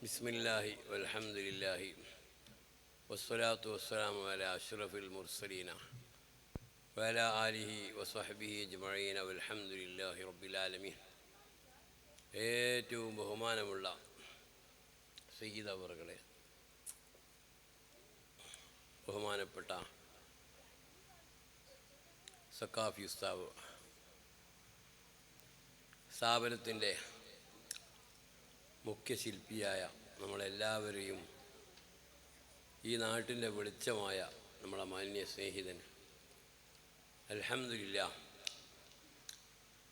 ബിസ്മില്ലാഹി അലഹമുല്ലാഹി വസ്സലാത്തു വസ്സലാമു വല അഷ്റഫുൽ മുർസലീന വല ആലിഹി വസ്ഹബിഹി അജ്മഈന അലഹമുല്ലാഹി റബ്ബിലാലമീൻ ഏറ്റവും ബഹുമാനമുള്ള സയ്യിദ് അവർകളെ ബഹുമാനപ്പെട്ട സക്കാഫ് യുസ്താവ് സ്ഥാപനത്തിന്റെ മുഖ്യശില്പിയായ നമ്മളെല്ലാവരെയും ഈ നാട്ടിന്റെ വെളിച്ചമായ നമ്മളെ മാന്യ സ്നേഹിതൻ. അലഹമില്ല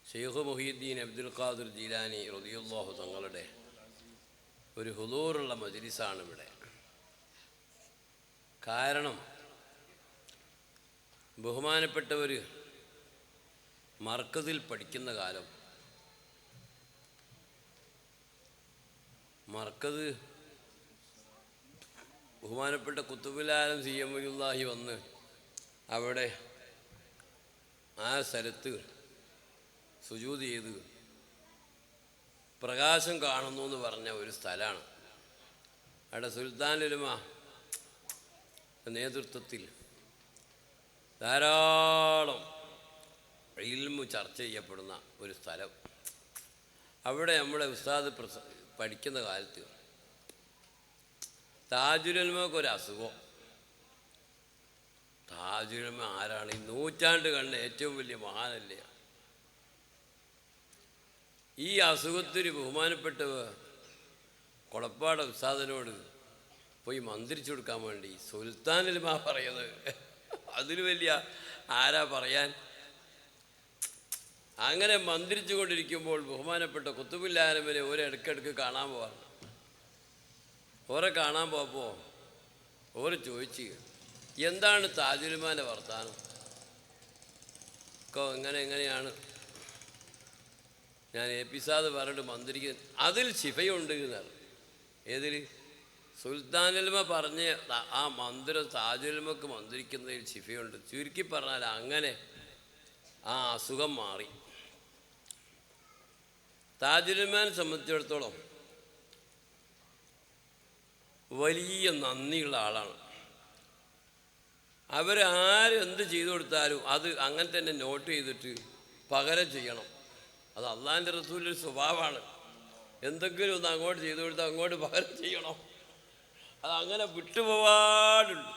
ഷെയ്ഖ് മൊഹീദ്ദീൻ അബ്ദുൽ ഖാദുർ ജീലാനി റതിയുല്ലാഹു തങ്ങളുടെ ഒരു ഹുദൂറുള്ള മജ്ലിസാണ് ഇവിടെ. കാരണം ബഹുമാനപ്പെട്ടവർ മർക്കതിൽ പഠിക്കുന്ന കാലം മർക്കത് ബഹുമാനപ്പെട്ട കുത്തുബിലാലം സി എം വലുല്ലാഹി വന്ന് അവിടെ ആ സ്ഥലത്ത് സുജൂത് ചെയ്ത് പ്രകാശം കാണുന്നു എന്ന് പറഞ്ഞ ഒരു സ്ഥലമാണ്. അവിടെ സുൽത്താനുലുമ നേതൃത്വത്തിൽ ധാരാളം ഇൽമു ചർച്ച ചെയ്യപ്പെടുന്ന ഒരു സ്ഥലം. അവിടെ നമ്മുടെ ഉസ്താദ് പ്രസ പഠിക്കുന്ന കാലത്ത് താജുരൽമക്ക് ഒരു അസുഖം താജുലൽമ ആരാണ്? ഈ നൂറ്റാണ്ട് കണ്ട ഏറ്റവും വലിയ മഹാനല്ലേ? ഈ അസുഖത്തിന് ബഹുമാനപ്പെട്ടവ കൊളപ്പാട് ഉസ്താദിനോട് പോയി മന്ത്രിച്ചു കൊടുക്കാൻ വേണ്ടി സുൽത്താനിൽ മാ പറയുന്നത്. അതിന് വലിയ ആരാ പറയാൻ? അങ്ങനെ മന്ത്രിച്ചു കൊണ്ടിരിക്കുമ്പോൾ ബഹുമാനപ്പെട്ട കുത്തുബില്ലാലമനെ ഒരു ഇടയ്ക്കിടയ്ക്ക് കാണാൻ പോവാറുണ്ട്. ഓരെ കാണാൻ പോയപ്പോൾ ഓര് ചോദിച്ചു എന്താണ് താജുലുമാന്റെ വർത്താനം? ഒക്കെ എങ്ങനെ എങ്ങനെയാണ്? ഞാൻ എ പി സാദ് പറഞ്ഞിട്ട് മന്ത്രിക്ക് അതിൽ ശിഫയുണ്ട് എന്നാണ്. ഏതിൽ? സുൽത്താനുൽമ പറഞ്ഞ ആ മന്ദിര താജുൽമക്ക് മന്ത്രിക്കുന്നതിൽ ശിഫയുണ്ട്. ചുരുക്കി പറഞ്ഞാൽ അങ്ങനെ ആ അസുഖം മാറി. താജുലുമാനെ സംബന്ധിച്ചിടത്തോളം വലിയ നന്ദിയുള്ള ആളാണ്. അവരാരെന്ത് ചെയ്തു കൊടുത്താലും അത് അങ്ങനെ തന്നെ നോട്ട് ചെയ്തിട്ട് പകരം ചെയ്യണം. അത് അള്ളാഹിന്റെ റസൂലിന്റെ സ്വഭാവമാണ്. എന്തെങ്കിലും ഒന്ന് അങ്ങോട്ട് ചെയ്തു കൊടുത്താൽ അങ്ങോട്ട് പകരം ചെയ്യണം. അത് അങ്ങനെ വിട്ടുപോവാടുണ്ട്.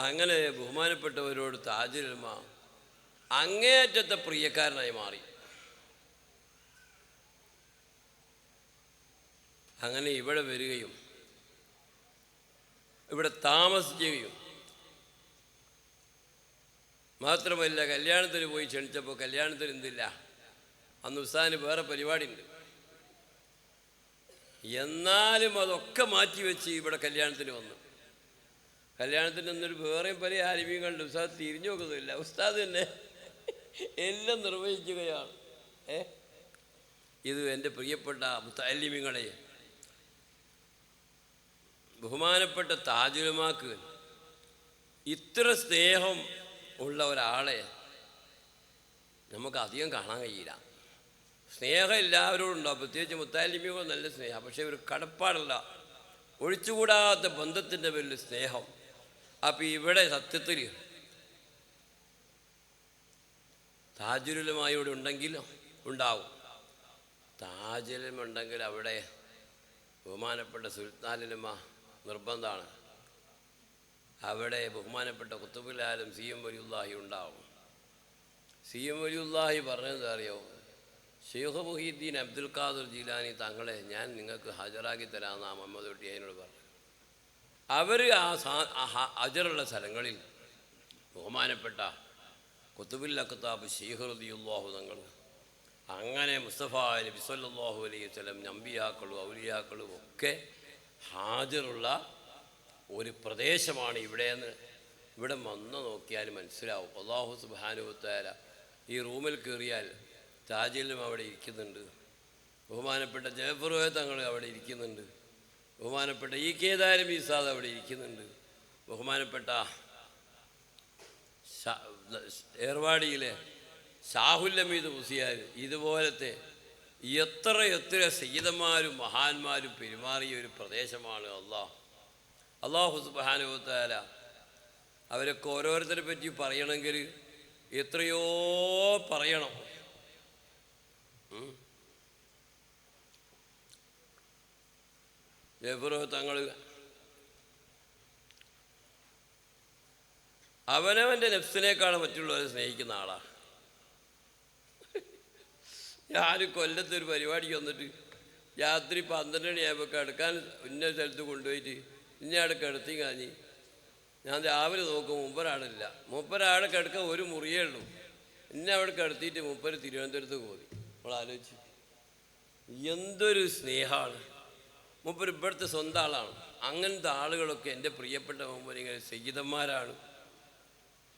അങ്ങനെ ബഹുമാനപ്പെട്ടവരോട് താജുലമ അങ്ങേയറ്റത്തെ പ്രിയക്കാരനായി മാറി. അങ്ങനെ ഇവിടെ വരികയും ഇവിടെ താമസിക്കുകയും. മാത്രമല്ല കല്യാണത്തിന് പോയി ക്ഷണിച്ചപ്പോൾ കല്യാണത്തിന് എന്തില്ല? അന്ന് ഉസാന് വേറെ പരിപാടി ഉണ്ട് എന്നാലും അതൊക്കെ മാറ്റിവെച്ച് ഇവിടെ കല്യാണത്തിന് വന്നു. കല്യാണത്തിന് എന്നൊരു വേറെയും പല ആലിമ്യം കണ്ട് ഉസ്താദ് തിരിഞ്ഞു നോക്കുന്നില്ല. ഉസ്താദ് തന്നെ എല്ലാം നിർവഹിക്കുകയാണ്. ഏ? ഇത് എന്റെ പ്രിയപ്പെട്ട മുത്താലിമ്യങ്ങളെ ബഹുമാനപ്പെട്ട താജുലമാക്ക് ഇത്ര സ്നേഹം ഉള്ള ഒരാളെ നമുക്ക് അധികം കാണാൻ കഴിയില്ല. സ്നേഹം എല്ലാവരോടും ഉണ്ടാവും. പ്രത്യേകിച്ച് മുത്താലിമിയോ നല്ല സ്നേഹം. പക്ഷേ ഒരു കടപ്പാടല്ല. ഒഴിച്ചുകൂടാത്ത ബന്ധത്തിന്റെ പേരിൽ സ്നേഹം. അപ്പം ഇവിടെ സത്യത്തിൽ താജുലുമായി ഇവിടെ ഉണ്ടെങ്കിൽ ഉണ്ടാവും. താജുലും ഉണ്ടെങ്കിൽ അവിടെ ബഹുമാനപ്പെട്ട സുൽത്താനിലുമ നിർബന്ധമാണ്. അവിടെ ബഹുമാനപ്പെട്ട കുത്തുബിലാലും സി എം വലിയുല്ലാഹി ഉണ്ടാവും. സി എം വലിയുല്ലാഹി പറഞ്ഞത് അറിയോ? ഷെയ്ഖ് മുഹീദ്ദീൻ അബ്ദുൽ ഖാദർ ജീലാനി തങ്ങളെ ഞാൻ നിങ്ങൾക്ക് ഹാജരാക്കി തരാമെന്ന് ആ മുഹമ്മദ് കുട്ടി അതിനോട് പറഞ്ഞു അവർ ആ ഹജറുള്ള സ്ഥലങ്ങളിൽ ബഹുമാനപ്പെട്ട കുത്തുബില്ലക്കത്താബ് റദിയുല്ലാഹു തങ്ങൾ അങ്ങനെ മുസ്തഫ നബി ബിസ്വല്ലാഹു അലൈഹി സ്വലം നമ്പിയാക്കളും ഔലിയാക്കളും ഒക്കെ ഹാജറുള്ള ഒരു പ്രദേശമാണ് ഇവിടെയെന്ന് ഇവിടെ വന്ന് നോക്കിയാൽ മനസ്സിലാവും. അള്ളാഹു സുബാനുത്താര ഈ റൂമിൽ കയറിയാൽ താജിലും അവിടെ ഇരിക്കുന്നുണ്ട്. ബഹുമാനപ്പെട്ട ജയഫറുവെ തങ്ങൾ അവിടെ ഇരിക്കുന്നുണ്ട്. ബഹുമാനപ്പെട്ട ഈ കേദാരം ഈസാദ് അവിടെ ഇരിക്കുന്നുണ്ട്. ബഹുമാനപ്പെട്ട ഏർവാടിയിലെ ഷാഹുല്ലമീദ് മുസിയാർ ഇതുപോലത്തെ എത്ര എത്ര സീതന്മാരും മഹാന്മാരും പെരുമാറിയ ഒരു പ്രദേശമാണ് അള്ളാഹ്. അള്ളാഹു സുബാനുഭവത്താല അവരൊക്കെ ഓരോരുത്തരെ പറ്റി പറയണമെങ്കിൽ എത്രയോ പറയണം. ജഫറോ തങ്ങൾ അവനവന്റെ നെഫ്സിനേക്കാൾ മറ്റുള്ളവരെ സ്നേഹിക്കുന്ന ആളാണ് ഞാൻ കൊല്ലത്ത് ഒരു പരിപാടിക്ക് വന്നിട്ട് രാത്രി പന്ത്രണ്ട് മണിയായപ്പോൾ കിടക്കാൻ ഇന്ന സ്ഥലത്ത് കൊണ്ടുപോയിട്ട് ഇന്ന അവിടെ കിടത്തി കാഞ്ഞ് ഞാൻ രാവിലെ നോക്കും മുമ്പൊരാളില്ല മുപ്പരാളെ കിടക്കാൻ ഒരു മുറിയേ ഉള്ളൂ. എന്നെ അവിടെ കിടത്തിയിട്ട് മുപ്പര് തിരുവനന്തപുരത്ത് പോയി. നമ്മൾ ആലോചിച്ചു. എന്തൊരു സ്നേഹമാണ് മുപ്പര് ഇവിടുത്തെ സ്വന്തം ആളാണ്. അങ്ങനത്തെ ആളുകളൊക്കെ എന്റെ പ്രിയപ്പെട്ട മുമ്പ് ഇങ്ങനെ സയ്യിദന്മാരാണ്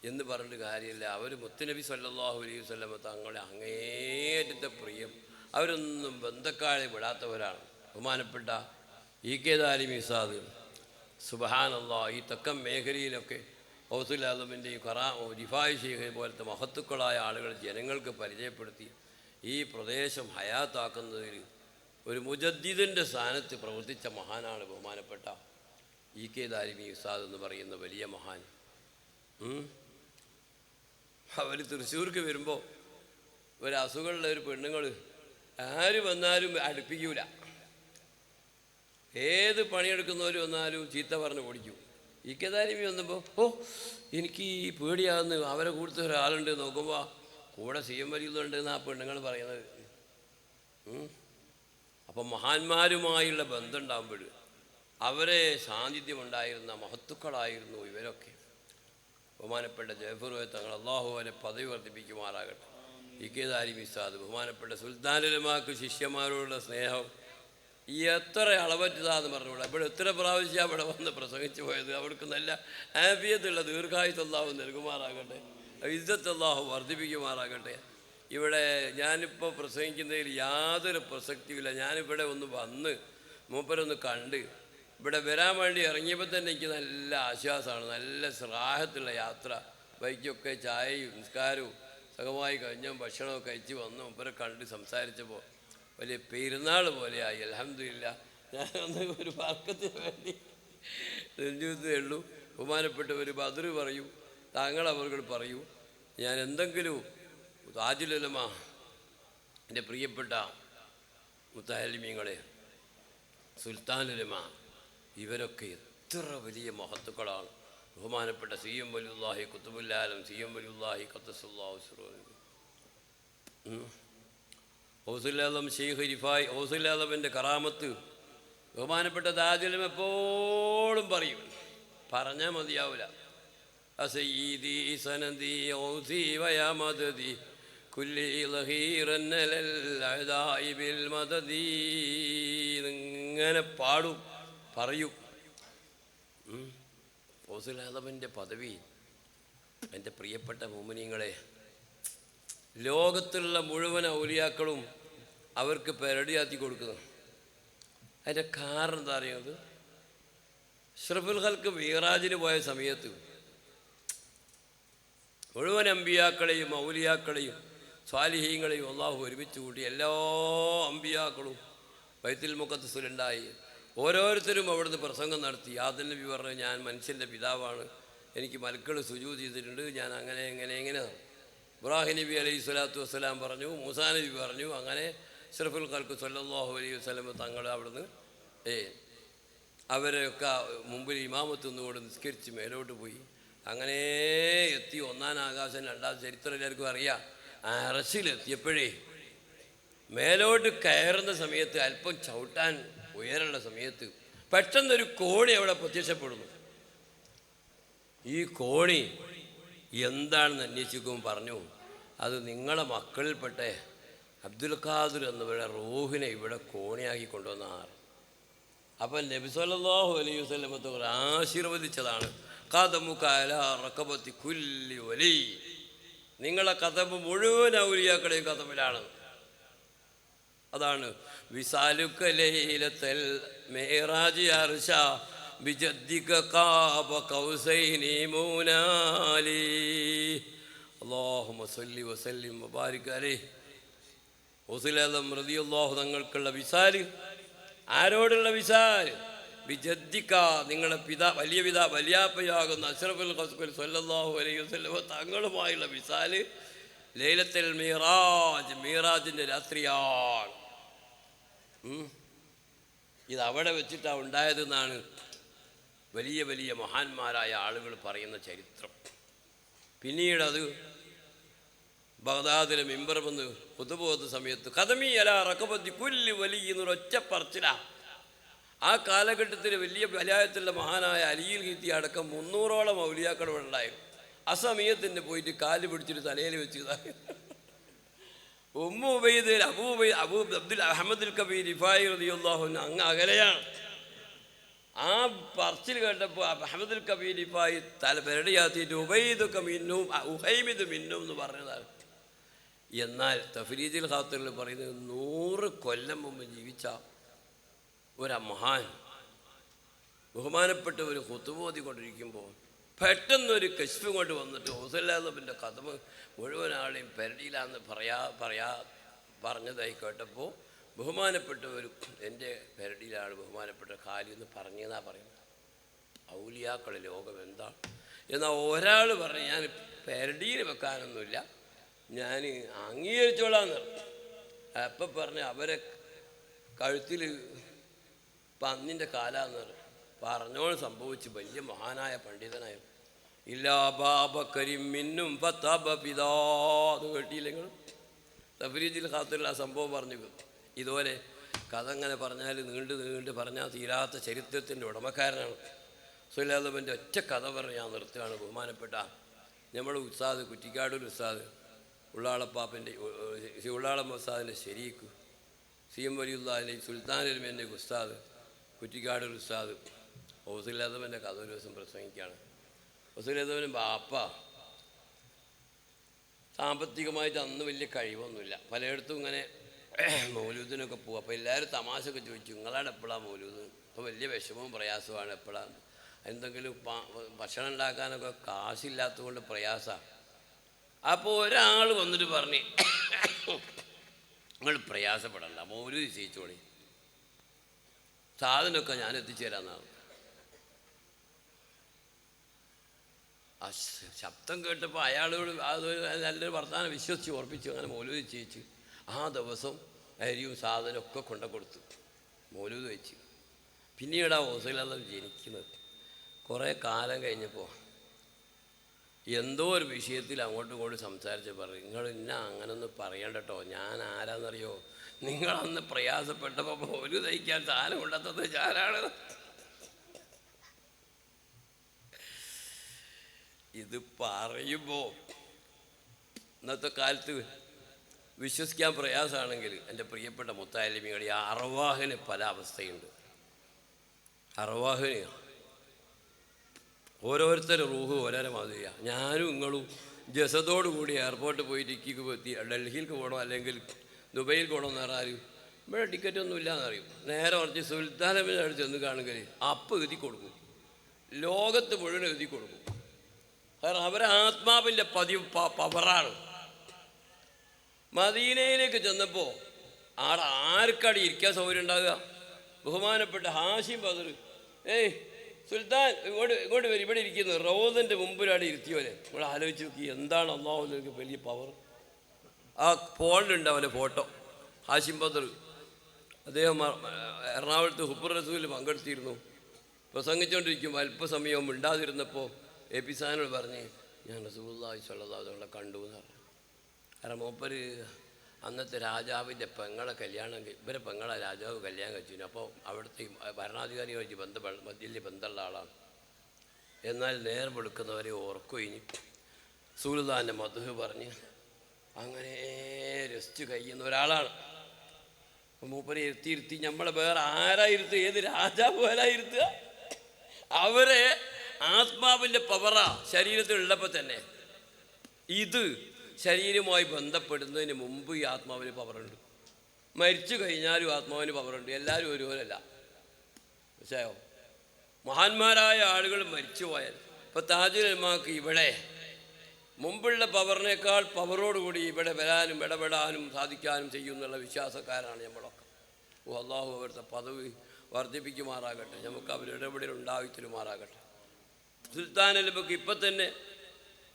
എന്ന് പറഞ്ഞിട്ട് കാര്യമില്ല. അവർ മുത്തുനബി സല്ലാഹു അലൈഹി വസല്ലമ തങ്ങളുടെ അങ്ങേറ്റത്തെ പ്രിയം. അവരൊന്നും ബന്ധക്കാളെ വിടാത്തവരാണ്. ബഹുമാനപ്പെട്ട ഇ കെ ദാലിം ഇസാദ് സുബഹാനല്ലാ ഈ തെക്കൻ മേഖലയിലൊക്കെ ഹൗസുലാദമിന്റെയും ഖറാ ജിഫായ് ഷെയ്ഖ് പോലത്തെ മഹത്തുക്കളായ ആളുകൾ ജനങ്ങൾക്ക് പരിചയപ്പെടുത്തി ഈ പ്രദേശം ഹയാത്താക്കുന്നതിൽ ഒരു മുജദ്ദീദിന്റെ സ്ഥാനത്ത് പ്രവർത്തിച്ച മഹാനാണ് ബഹുമാനപ്പെട്ട ഇ കെ ദാരിമി ഉസാദ് എന്ന് പറയുന്ന വലിയ മഹാൻ. അവർ തൃശ്ശൂർക്ക് വരുമ്പോൾ ഒരു അസുഖമുള്ള ഒരു പെണ്ണുങ്ങൾ ആര് വന്നാലും അടുപ്പിക്കൂല. ഏത് പണിയെടുക്കുന്നവർ വന്നാലും ചീത്ത പറഞ്ഞ് ഓടിക്കും. ഈ വന്നപ്പോൾ ഓ എനിക്ക് ഈ പേടിയാകുന്ന അവരെ കൂടുതൽ ഒരാളുണ്ട്. നോക്കുമ്പോൾ കൂടെ സി എം വരിയുന്നുണ്ട് എന്ന് ആ പെണ്ണുങ്ങൾ പറയുന്നത്. അപ്പം മഹാന്മാരുമായുള്ള ബന്ധം ഉണ്ടാകുമ്പോൾ അവരെ സാന്നിധ്യമുണ്ടായിരുന്ന മഹത്തുക്കളായിരുന്നു ഇവരൊക്കെ. ബഹുമാനപ്പെട്ട ജയഫറുവെ തങ്ങൾ അള്ളാഹുവിനെ പദവി വർദ്ധിപ്പിക്കുമാറാകട്ടെ. ഇ കെ ദാരി മിസാദ് ബഹുമാനപ്പെട്ട സുൽത്താനുലമാക്ക് ശിഷ്യന്മാരോടുള്ള സ്നേഹം ഈ എത്ര അളവറ്റതാന്ന് പറഞ്ഞോളൂ ഇവിടെ എത്ര പ്രാവശ്യം അവിടെ വന്ന് പ്രസംഗിച്ചു പോയത് അവർക്ക് നല്ല ആഫിയത്തുള്ള ദീർഘായുസ് അള്ളാഹു നൽകുമാറാകട്ടെ ഇജ്ജത്ത് അള്ളാഹു വർദ്ധിപ്പിക്കുമാറാകട്ടെ. ഇവിടെ ഞാനിപ്പോൾ പ്രസംഗിക്കുന്നതിൽ യാതൊരു പ്രസക്തിയുമില്ല. ഞാനിവിടെ ഒന്ന് വന്ന് മൂപ്പരൊന്ന് കണ്ട് ഇവിടെ വരാൻ വേണ്ടി ഇറങ്ങിയപ്പോൾ തന്നെ എനിക്ക് നല്ല ആശ്വാസമാണ്. നല്ല സ്രാഹത്തുള്ള യാത്ര. ബൈക്കൊക്കെ ചായയും നിസ്കാരവും സുഖമായി കഴിഞ്ഞ ഭക്ഷണമൊക്കെ കഴിച്ച് വന്നു. ഇവരെ കണ്ട് സംസാരിച്ചപ്പോൾ വലിയ പെരുന്നാൾ പോലെയായി. അലഹമില്ല ഞാൻ ഒന്ന് ഒരു പാർക്കത്തിന് വേണ്ടി നെഞ്ചുത്തേ ഉള്ളൂ ബഹുമാനപ്പെട്ട ഒരു ബദർ പറയൂ. താങ്കൾ അവർ പറയൂ. ഞാൻ എന്തെങ്കിലും താജുലമ എന്റെ പ്രിയപ്പെട്ട മുത്താലിമീങ്ങളെ സുൽത്താനുലമ ഇവരൊക്കെ എത്ര വലിയ മഹത്തുക്കളാണ്. ബഹുമാനപ്പെട്ട സി എം വലിയുല്ലാഹി കുത്തുബുല്ലാലം സി എം വലിയുല്ലാഹി കത്തസുല്ലാഹു ഔസുല്ലാദം ഷെയ്ഖ് റിഫായ് ഔസുല്ലാദമിന്റെ കറാമത്ത്. ബഹുമാനപ്പെട്ട താജുലം എപ്പോഴും പറയും പറഞ്ഞാൽ മതിയാവില്ല മദദി ഇങ്ങനെ പാടും. പറയും. ഔസുല്ലാദമിന്റെ പദവി എന്റെ പ്രിയപ്പെട്ട മോമിനിയങ്ങളെ ലോകത്തുള്ള മുഴുവൻ ഔലിയാക്കളും അവർക്ക് പെരടിയാത്തി കൊടുക്കുന്നു. അതിന്റെ കാരണം എന്താ അറിയുന്നത് ഷ്റഫുൽ ഹൽക്ക് മീറാജിന് പോയ സമയത്ത് മുഴുവൻ അമ്പിയാക്കളെയും ഔലിയാക്കളെയും സ്വാലിഹീങ്ങളെയും അള്ളാഹു ഒരുമിച്ച് കൂട്ടി എല്ലാ അമ്പിയാക്കളും വൈത്തിൽ മുഖത്തുസുലുണ്ടായി ഓരോരുത്തരും അവിടുന്ന് പ്രസംഗം നടത്തി. ആദൻ നബി പറഞ്ഞു ഞാൻ മനുഷ്യന്റെ പിതാവാണ്. എനിക്ക് മലക്കൾ സുജൂ ചെയ്തിട്ടുണ്ട്. ഞാൻ അങ്ങനെ എങ്ങനെ എങ്ങനെ ഇബ്രാഹിം നബി അലൈഹി സ്വലാത്തു വസ്സലാം പറഞ്ഞു മൂസാ നബി പറഞ്ഞു അങ്ങനെ ഷറഫുൽ ഖൽക്ക് സല്ലാഹു അലൈഹി വസ്ലം തങ്ങൾ അവിടുന്ന് ഏ അവരൊക്കെ മുമ്പിൽ ഇമാമത്ത് നിന്നുകൊണ്ട് നിസ്കരിച്ച് മേലോട്ട് പോയി. അങ്ങനെ എത്തി ഒന്നാം ആകാശം രണ്ടാം ചരിത്രം എല്ലാവർക്കും അറിയാം. അറസിലെത്തിയപ്പോഴേ മേലോട്ട് കയറുന്ന സമയത്ത് അല്പം ചവിട്ടാൻ ഉയരുള്ള സമയത്ത് പെട്ടെന്നൊരു കോണി അവിടെ പ്രത്യക്ഷപ്പെടുന്നു. ഈ കോണി എന്താണെന്ന് അന്വേഷിക്കുമ്പോൾ പറഞ്ഞു അത് നിങ്ങളെ മക്കളിൽപ്പെട്ട അബ്ദുൽ ഖാദർ എന്നിവരുടെ റൂഹിനെ ഇവിടെ കോണിയാക്കി കൊണ്ടുവന്ന ആർ അപ്പം നബി സല്ലല്ലാഹു അലൈഹി വസല്ലമത്തോട് ആശീർവദിച്ചതാണ്. കഥമുക്കാല ഒലി നിങ്ങളെ കഥമ്പ് മുഴുവൻ ഔലിയാക്കളെയും കഥമ്പിലാണ് അതാണ്. വിസാലുക്ക ലൈലത്തൽ മേറാജി അർഷ ബിജദ്ദിക കാബ കൗസൈനി മൂനാലി. അല്ലാഹുമ്മ സല്ലി വസല്ലിം വബാരിക് അലൈഹി. റതി അള്ളാഹു തങ്ങൾക്കുള്ള വിസാൽ. ആരോടുള്ള വിസാൽ? വിജദ്ദിക്ക നിങ്ങളുടെ പിതാ വലിയ പിതാ വലിയാപ്പയാകുന്ന അഷ്റഫുൽ ഖസ്കുൽ സല്ലല്ലാഹു അലൈഹി വസല്ലമ തങ്ങളുമായുള്ള വിസാൽ. ലൈലത്തുൽ മീറാജ് മീറാജിന്റെ രാത്രിയാണ്. ഇത് അവിടെ വെച്ചിട്ടാണ് ഉണ്ടായതെന്നാണ് വലിയ വലിയ മഹാന്മാരായ ആളുകൾ പറയുന്ന ചരിത്രം. പിന്നീടത് ബഗ്ദാദിലെ മിമ്പർ വന്ന് പുതുപോകുന്ന സമയത്ത് കഥമി അല റക്കബത്തി കുല്ലി വലിയ എന്നൊരൊറ്റ പറച്ചില. ആ കാലഘട്ടത്തിൽ വലിയ വലായത്തിലുള്ള മഹാനായ അലിയിൽ കീത്തി അടക്കം മുന്നൂറോളം ഔലിയാക്കളുണ്ടായിരുന്നു. ആ പോയിട്ട് കാൽ പിടിച്ചിട്ട് തലയിൽ വെച്ച് ഇതാക്കി. Ummu Ubaid Abu Ubaid Abu Abdul Ahmadul Kabir റളിയല്ലാഹു അൻഹു അങ്ങ് അകലെയാണ് ആ പറച്ചിൽ കേട്ടപ്പോൾ അഹമ്മദുൽ കബീർ ഇഫായി തല പെരടിയാത്തിയിട്ട് ഉബൈദൊക്കെ മിന്നും ഉഹൈമിദ് മിന്നും എന്ന് പറഞ്ഞതാണ് എന്നാൽ തഫരീദിൽ ഖാത്തറിൽ പറയുന്നത് നൂറ് കൊല്ലം മുമ്പ് ജീവിച്ച ഒരു മഹാൻ ബഹുമാനപ്പെട്ട ഒരു കുത്തുബോധി കൊണ്ടിരിക്കുമ്പോൾ പെട്ടെന്നൊരു കശിപ്പ് കൊണ്ട് വന്നിട്ട് ഹുസല്ലാദബിന്റെ കഥമ് മുഴുവൻ ആളെയും പെരടിയിലാന്ന് പറയാ പറയാ പറഞ്ഞതായി കേട്ടപ്പോൾ ബഹുമാനപ്പെട്ട ഒരു എന്റെ പെരടിയിലാണ് ബഹുമാനപ്പെട്ട കാലി എന്ന് പറഞ്ഞെന്നാ പറയുന്നത്. ഔലിയാക്കളെ ലോകം എന്താണ് എന്നാൽ ഒരാൾ പറഞ്ഞു ഞാൻ പെരടിയിൽ വെക്കാനൊന്നുമില്ല ഞാൻ അംഗീകരിച്ചോളാന്ന് അപ്പം പറഞ്ഞ് അവരെ കഴുത്തിൽ പന്നിന്റെ കാലാന്ന് പറഞ്ഞു. പറഞ്ഞോളം സംഭവിച്ച് വലിയ മഹാനായ പണ്ഡിതനായ ഇല്ലാ ബാബക്കരിം മിന്നും ഫത്താബ പിതാ എന്ന് കേട്ടില്ല നിങ്ങൾ? തഫരീദിൽ ആ സംഭവം പറഞ്ഞു ഇതുപോലെ കഥ അങ്ങനെ പറഞ്ഞാൽ നീണ്ട് നീണ്ട് പറഞ്ഞാൽ തീരാത്ത ചരിത്രത്തിന്റെ ഉടമക്കാരനാണ്. സുലാദവന്റെ ഒറ്റ കഥ പറഞ്ഞ് ഞാൻ നിർത്തുകയാണ്. ബഹുമാനപ്പെട്ട നമ്മുടെ ഉസ്താദ് കുറ്റിക്കാടൂർ ഉസ്താദ് ഉള്ളാളപ്പാപ്പന്റെ ഉള്ളാളം ഉസ്താദിന്റെ ശരീക്ക് സി എം വലിയുള്ള സുൽത്താൻ എരുമേന്റെ ഉസ്താദ് കുറ്റിക്കാടൂർ ഉസ്താദ് ഹൗസുല്ലാദവന്റെ കഥ ഒരു ദിവസം പ്രസംഗിക്കുകയാണ്. ഹൗസുല്ലാദവന് ബാപ്പ സാമ്പത്തികമായിട്ട് അന്ന് വലിയ കഴിവൊന്നുമില്ല. പലയിടത്തും ഇങ്ങനെ മൗലൂദിനൊക്കെ പോകും അപ്പോൾ എല്ലാവരും തമാശയൊക്കെ ചോദിച്ചു നിങ്ങളാണ് എപ്പോഴാണ് മൗലൂദ്? അപ്പോൾ വലിയ വിഷമവും പ്രയാസമാണ് എപ്പോഴാണ് എന്തെങ്കിലും ഭക്ഷണം ഉണ്ടാക്കാനൊക്കെ കാശില്ലാത്തതുകൊണ്ട് പ്രയാസമാണ് അപ്പോൾ ഒരാൾ വന്നിട്ട് പറഞ്ഞു നിങ്ങൾ പ്രയാസപ്പെടണ്ട മൗലൂദ് ചെയ്യിച്ചോളി സാധനമൊക്കെ ഞാൻ എത്തിച്ചേരാന്നാണ് ആ ശബ്ദം കേട്ടപ്പോൾ അയാളോട് അതൊരു നല്ലൊരു വർത്തമാനം വിശ്വസിച്ച് ഓർപ്പിച്ചു അങ്ങനെ മൗലൂദ് ചെയ്യിച്ച് ആ ദിവസം അരിയും സാധനമൊക്കെ കൊണ്ട കൊടുത്തു. മൗലൂദ് വെച്ച് പിന്നീട് ആ ഓസിലെല്ലാം ജനിക്കുന്നത്. കുറേ കാലം കഴിഞ്ഞപ്പോൾ എന്തോ ഒരു വിഷയത്തിൽ അങ്ങോട്ടും ഇങ്ങോട്ടും സംസാരിച്ച് പറയും നിങ്ങൾ ഇന്ന അങ്ങനൊന്നും പറയണ്ട ഞാൻ ആരാന്നറിയോ? നിങ്ങളന്ന് പ്രയാസപ്പെട്ടപ്പോൾ മൗലൂദ് തയ്ക്കാൻ സാധനം കൊണ്ടെത്തത് ഞാനാണ്. ഇത് പറയുമ്പോൾ ഇന്നത്തെ കാലത്ത് വിശ്വസിക്കാൻ പ്രയാസമാണെങ്കിൽ എന്റെ പ്രിയപ്പെട്ട മുത്തായാലിമികളുടെ ഈ അറവാഹന് പല അവസ്ഥയുണ്ട്. അറവാഹന് ഓരോരുത്തരുടെ റൂഹ് ഓരോരോ മാതിരിയാണ് ഞാനും നിങ്ങളും ജസദോട് കൂടി എയർപോർട്ടിൽ പോയിട്ട് ടിക്കിക്ക് എത്തി. ഡൽഹിയിലേക്ക് പോകണോ അല്ലെങ്കിൽ ദുബൈയിൽ പോകണോ എന്ന് പറഞ്ഞാൽ ഇവിടെ ടിക്കറ്റ് ഒന്നും ഇല്ലാന്ന് അറിയും നേരെ കുറച്ച് സുൽത്താനബിനെ അടുത്ത് ചെന്ന് കാണുകയും അപ്പം എഴുതി കൊടുക്കും. ലോകത്ത് മുഴുവൻ എഴുതി കൊടുക്കും. കാരണം അവരെ ആത്മാവിന്റെ പതിവ് പവറാണ്. മദീനയിലേക്ക് ചെന്നപ്പോൾ ആടെ ആർക്കടി ഇരിക്കാൻ സൗകര്യം ഉണ്ടാകുക ബഹുമാനപ്പെട്ട ഹാഷിം ബദർ ഏയ് സുൽത്താൻ ഇങ്ങോട്ട് ഇങ്ങോട്ട് വരും ഇവിടെ ഇരിക്കുന്നു. റോദിന്റെ മുമ്പിലാണ് ഇരുത്തിയോലെ നമ്മൾ ആലോചിച്ച് നോക്കി എന്താണ് അള്ളാഹുലേക്ക് വലിയ പവർ? ആ ഫോണിലുണ്ട് അവന്റെ ഫോട്ടോ. ഹാഷിം ബദർ അദ്ദേഹം എറണാകുളത്ത് ഹുബർ റസൂലിൽ പങ്കെടുത്തിരുന്നു. പ്രസംഗിച്ചുകൊണ്ടിരിക്കും അല്പസമയം മിണ്ടാതിരുന്നപ്പോൾ എ പി സാനോട് പറഞ്ഞ് ഞാൻ റസൂല്ലാഹി സ്വല്ലല്ലാഹുകളെ കണ്ടു എന്ന് പറഞ്ഞു. കാരണം മൂപ്പര് അന്നത്തെ രാജാവിന്റെ പെങ്ങളെ കല്യാണം ഇവരെ പെങ്ങളെ രാജാവ് കല്യാണം കഴിച്ചു അപ്പോൾ അവിടുത്തെ ഭരണാധികാരിയുമായിട്ട് ബന്ധ വലിയ ബന്ധമുള്ള ആളാണ്. എന്നാൽ നേരം വെളുക്കുന്നവരെ ഇനി. സൂലുദാന്റെ മധു പറഞ്ഞ് അങ്ങനെ രസിച്ച് കഴിയുന്ന ഒരാളാണ്. മൂപ്പരെ ഇരുത്തി ഇരുത്തി നമ്മളെ വേറെ ആരായിരുത്തു ഏത് രാജാവ് പോലായിരുത്തുക അവരെ ആത്മാവിന്റെ പവറാ ശരീരത്തിലുള്ളപ്പോൾ തന്നെ. ഇത് ശരീരവുമായി ബന്ധപ്പെടുന്നതിന് മുമ്പ് ഈ ആത്മാവിന് പവറുണ്ട്. മരിച്ചു കഴിഞ്ഞാലും ആത്മാവിന് പവറുണ്ട്. എല്ലാവരും ഒരുപോലല്ല. മനസ്സിലായോ? മഹാന്മാരായ ആളുകൾ മരിച്ചു പോയാൽ ഇപ്പോൾ താജുൽ ഇവിടെ മുമ്പുള്ള പവറിനേക്കാൾ പവറോടുകൂടി ഇവിടെ വരാനും ഇടപെടാനും സാധിക്കാനും ചെയ്യുമെന്നുള്ള വിശ്വാസക്കാരാണ് നമ്മളൊക്കെ. ഓ അള്ളാഹു അവരുടെ പദവി വർദ്ധിപ്പിക്കുമാറാകട്ടെ. നമുക്ക് അവരുടെ ഇടപെടൽ ഉണ്ടാക്കി തരുമാറാകട്ടെ സുൽത്താൻ അലബക്ക് ഇപ്പം തന്നെ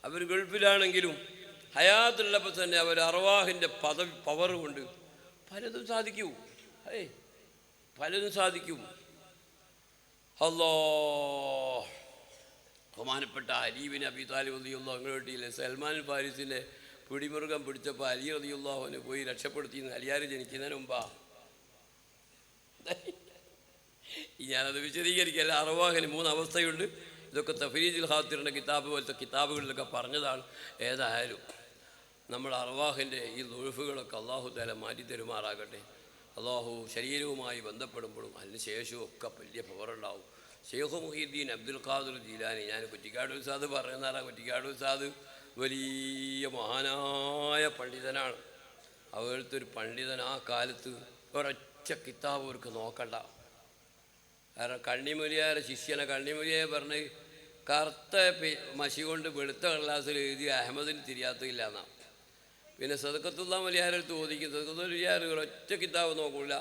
അവർ ഗൾഫിലാണെങ്കിലും ഹയാത്തുള്ളപ്പോൾ തന്നെ അവർ അർവാഹിന്റെ പദവി പവർ കൊണ്ട് പലതും സാധിക്കൂ. ഏ പലതും സാധിക്കും. അല്ലോ. ബഹുമാനപ്പെട്ട അലീബിൻ അബി താലിബ് അലിയുള്ള അങ്ങോട്ടിയില്ലേ സൽമാൻ ഫാരിസിന്റെ പിടിമൃഗം പിടിച്ചപ്പോൾ അലി അലിയുള്ളവനെ പോയി രക്ഷപ്പെടുത്തി അലിയാർ ജനിക്കുന്നതിന് മുമ്പാ. ഞാനത് വിശദീകരിക്കല്ല. അറവാഹിന് മൂന്ന് അവസ്ഥയുണ്ട്. ഇതൊക്കെ തഫീദിൽ ഹാത്തിറിന്റെ കിതാബ് പോലത്തെ കിതാബുകളിലൊക്കെ പറഞ്ഞതാണ്. ഏതായാലും നമ്മൾ അറവാഹിന്റെ ഈ ദുഴുഫുകളൊക്കെ അള്ളാഹു തല മാറ്റി തരുമാറാകട്ടെ. അള്ളാഹു ശരീരവുമായി ബന്ധപ്പെടുമ്പോഴും അതിന് ശേഷവും ഒക്കെ വലിയ പവറുണ്ടാവും ഷെയ്ഖ് മുഹീദ്ദീൻ അബ്ദുൽ ഖാദുൽ ജീലാനി ഞാൻ കുറ്റിക്കാട് ഉസാദ് പറയുന്നതാ കുറ്റിക്കാട് ഉസാദ് വലിയ മഹാനായ പണ്ഡിതനാണ്. അവിടുത്തെ ഒരു പണ്ഡിതൻ ആ കാലത്ത് ഒരൊറ്റ കിതാബ് അവർക്ക് നോക്കണ്ട. കാരണം കണ്ണിമുലിയാരെ ശിഷ്യനെ കണ്ണിമുലിയെ പറഞ്ഞ് കറുത്ത മഷി കൊണ്ട് വെളുത്ത കടലാസിൽ എഴുതി അഹമ്മദിന് തിരിയാത്തില്ല എന്നാ പിന്നെ സദക്കത്തുള്ള മലിയാരടുത്ത് ചോദിക്കും സദക്കത്തുലിയാർ ഒറ്റ കിതാബ് നോക്കൂല.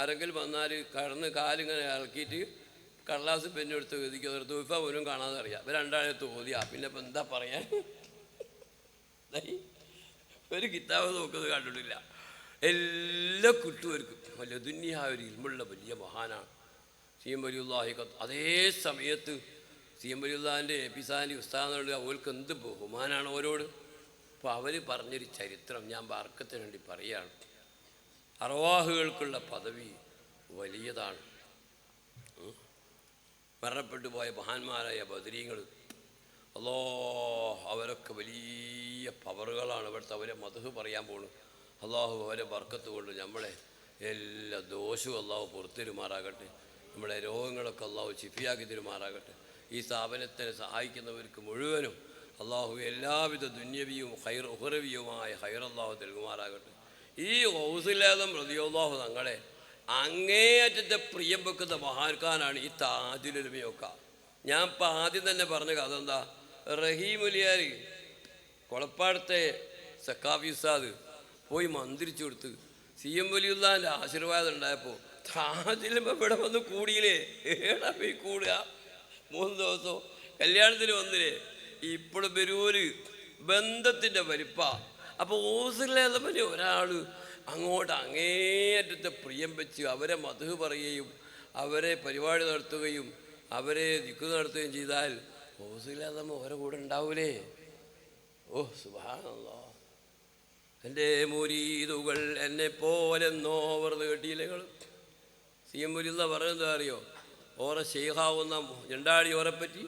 ആരെങ്കിലും വന്നാൽ കടന്ന് കാലിങ്ങനെ ഇളക്കിയിട്ട് കടലാസ് പെണ്ണെടുത്ത് എഴുതിക്കും ഒരു തൂഫ പോലും കാണാതെ അറിയാം. ഇപ്പം രണ്ടാളെ തോതിയാ പിന്നെ ഇപ്പം എന്താ പറയാ? ഒരു കിതാബ് നോക്കുന്നത് കണ്ടിട്ടില്ല. എല്ലാ കുട്ടുവർക്കും വലിയ ദുന്യ ഒരു ഇൽമുള്ള വലിയ മഹാനാണ്. സി വലിയ അതേ സമയത്ത് സി എം വലിയുല്ലാഹിന്റെ എപ്പിസാനി ഉസ്താദിനോട് അവർക്ക് എന്ത് ബഹുമാനാണ് അവരോട് അപ്പോൾ അവർ പറഞ്ഞൊരു ചരിത്രം ഞാൻ ബാർക്കത്തിന് വേണ്ടി പറയുകയാണ് അറവാഹുകൾക്കുള്ള പദവി വലിയതാണ്. മരണപ്പെട്ടു പോയ മഹാന്മാരായ ബദരീങ്ങൾ അല്ലോ അവരൊക്കെ വലിയ പവറുകളാണ്. ഇവിടുത്തെ അവരെ മധു പറയാൻ പോണു. അള്ളാഹു അവരെ ബർക്കത്ത് കൊണ്ട് നമ്മളെ എല്ലാ ദോഷവും അള്ളാഹു പുറത്തിരുമാറാകട്ടെ നമ്മുടെ രോഗങ്ങളൊക്കെ അള്ളാഹു ചിഫിയാക്കി തരുമാറാകട്ടെ. ഈ സ്ഥാപനത്തിനെ സഹായിക്കുന്നവർക്ക് മുഴുവനും അള്ളാഹു എല്ലാവിധ ദുന്യവിയും ഹൈർ ഉഹറവിയുമായ ഹൈർ അള്ളാഹു നൽകുമാറാകട്ടെ. ഈ ഹൗസിലേതം പ്രതിയോള്ളാഹു തങ്ങളെ അങ്ങേയറ്റത്തെ പ്രിയം വെക്കുന്ന ഈ താജുലമയൊക്കെ ഞാൻ ഇപ്പം ആദ്യം തന്നെ പറഞ്ഞ കഥ എന്താ? റഹീമുലിയാർ കൊളപ്പാടത്തെ സക്കാഫി ഉസ്താദ് പോയി മന്ത്രിച്ചു കൊടുത്ത് സി എം വലിയുള്ളാന്റെ ആശീർവാദം ഉണ്ടായപ്പോൾ താജിലും ഇവിടെ വന്ന് കൂടിയില്ലേ? ഏടാ പോയി കൂടുക. മൂന്ന് ദിവസം കല്യാണത്തിന് വന്നില്ലേ ഇപ്പോൾ ബരൂര് ബന്ധത്തിന്റെ വലിപ്പ. അപ്പോൾ ഓസിലേതപ്പനെ ഒരാൾ അങ്ങോട്ട് അങ്ങേയറ്റത്തെ പ്രിയം വെച്ച് അവരെ മധു പറയുകയും അവരെ പരിപാടി നടത്തുകയും അവരെ ദിക്കു നടത്തുകയും ചെയ്താൽ ഓസിലേതമ്മ ഓരോ കൂടെ ഉണ്ടാവൂലേ? ഓ സുഭാണല്ലോ എന്റെ മുരീതുകൾ എന്നെ പോലെ നോവർ കേട്ടിയില്ലേങ്ങൾ സി എം മുരില്ല പറയുന്നത് അറിയോ? ഓറ ഷെയ്ഖാവുന്ന ജണ്ടാടി പറ്റി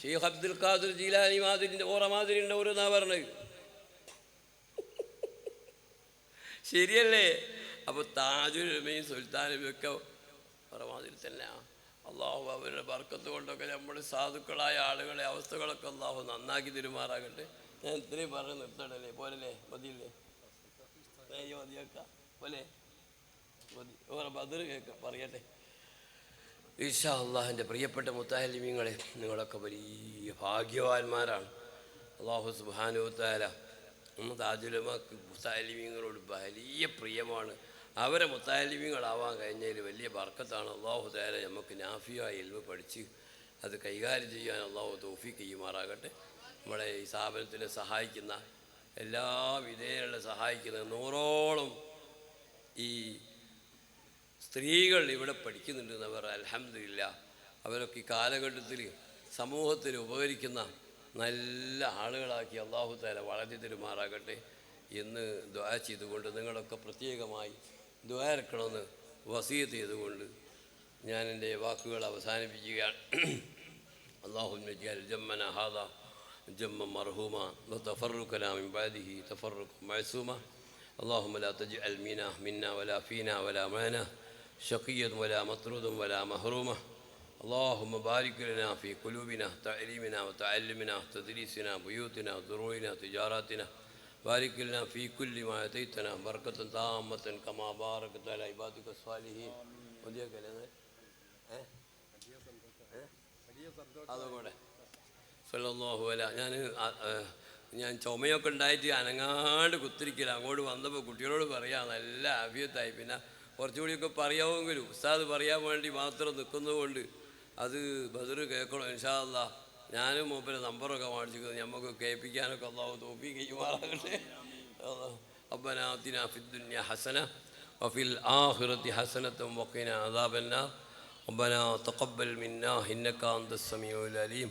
ഷെയ്ഖ് അബ്ദുൽ ഖാദിർ ജീലാനി മാതിരിന്റെ ഓറ മാതിരി ഉണ്ട് ഒരു എന്നാ പറഞ്ഞത് ശരിയല്ലേ അപ്പോൾ താജുരമയും സുൽത്താനും ഒക്കെ ഓറ മാതിരി തന്നെയാണ് അള്ളാഹു അവരുടെ ബർക്കത്ത് കൊണ്ടൊക്കെ നമ്മൾ സാധുക്കളായ ആളുകളെ അവസ്ഥകളൊക്കെ അള്ളാഹു നന്നാക്കി തിരുമാറാകട്ടെ. ഞാൻ ഇത്രയും പറഞ്ഞ് നിർത്തണല്ലേ? പോരല്ലേ? മതിയില്ലേ? മതിയൊക്കെ. പോലെ? മതി. ഓരോ ബദർ കേൾക്കാം. പറയട്ടെ. ഈശാ അള്ളാഹിന്റെ പ്രിയപ്പെട്ട മുത്താലിമീങ്ങളെ നിങ്ങളൊക്കെ വലിയ ഭാഗ്യവാന്മാരാണ്. അള്ളാഹു സുബാനുത്താല താജുലമാക്ക് മുത്താലിമീങ്ങളോട് വലിയ പ്രിയമാണ്. അവരെ മുത്താലിമീങ്ങളാവാൻ കഴിഞ്ഞതിൽ വലിയ ബർക്കത്താണ്. അള്ളാഹു താല നമുക്ക് നാഫിയായി എൽവ് പഠിച്ച് അത് കൈകാര്യം ചെയ്യാൻ അള്ളാഹു തോഫി ചെയ്യുമാറാകട്ടെ. നമ്മളെ ഈ സ്ഥാപനത്തിനെ സഹായിക്കുന്ന എല്ലാ വിധേയങ്ങളെ സഹായിക്കുന്ന നൂറോളം ഈ സ്ത്രീകൾ ഇവിടെ പഠിക്കുന്നുണ്ടെന്ന് അവർ അലഹമില്ല അവരൊക്കെ ഈ കാലഘട്ടത്തിൽ സമൂഹത്തിന് ഉപകരിക്കുന്ന നല്ല ആളുകളാക്കി അള്ളാഹു താല വളർത്തി തരുമാറാകട്ടെ എന്ന് ദ്വാ ചെയ്തുകൊണ്ട് നിങ്ങളൊക്കെ പ്രത്യേകമായി ദ്വാരക്കണമെന്ന് വസീത്ത് ചെയ്തുകൊണ്ട് ഞാൻ എൻ്റെ വാക്കുകൾ അവസാനിപ്പിക്കുകയാണ് اللهم اجعل جمنا هذا جما مرحوما وتفرقنا من بعده تفرقا معصوما اللهم لا تجعل منا منا ولا فينا ولا معنا شقيا ولا مطرودا ولا محروما اللهم بارك لنا في قلوبنا تعليمنا وتعلمنا تدريسنا بيوتنا ضروعنا تجاراتنا بارك لنا في كل ما اتيتنا بركة تامة كما باركت على عبادك الصالحين وديك لنا ها അതും കൂടെ സല്ലല്ലാഹു അല ഞാൻ ഞാൻ ചുമയൊക്കെ ഉണ്ടായിട്ട് അനങ്ങാണ്ട് കുത്തിരിക്കില്ല അങ്ങോട്ട് വന്നപ്പോൾ കുട്ടികളോട് പറയാം നല്ല ആഫിയത്തായി പിന്നെ കുറച്ചുകൂടിയൊക്കെ പറയാമെങ്കിലും ഉസ്താദ് പറയാൻ വേണ്ടി മാത്രം നിൽക്കുന്നതുകൊണ്ട് അത് ബദർ കേൾക്കണം ഇൻഷാല്ല ഞാനും മൂപ്പരെ നമ്പറൊക്കെ മേടിച്ചിരിക്കുന്നത് നമുക്ക് കേൾപ്പിക്കാനൊക്കെ അള്ളാഹു തോപ്പി ചെയ്യുമാറാകട്ടെ ربنا آتنا في الدنيا حسنة وفي الآخرة حسنة وقنا عذاب النار ربنا تقبل منا إنك أنت السميع العليم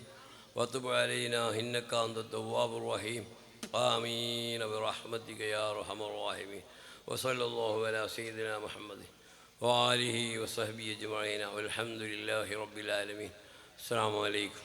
وتب علينا إنك أنت التواب الرحيم آمين برحمتك يا أرحم الراحمين وصلى الله على سيدنا محمد وآله وصحبه أجمعين. والحمد لله رب العالمين. السلام عليكم.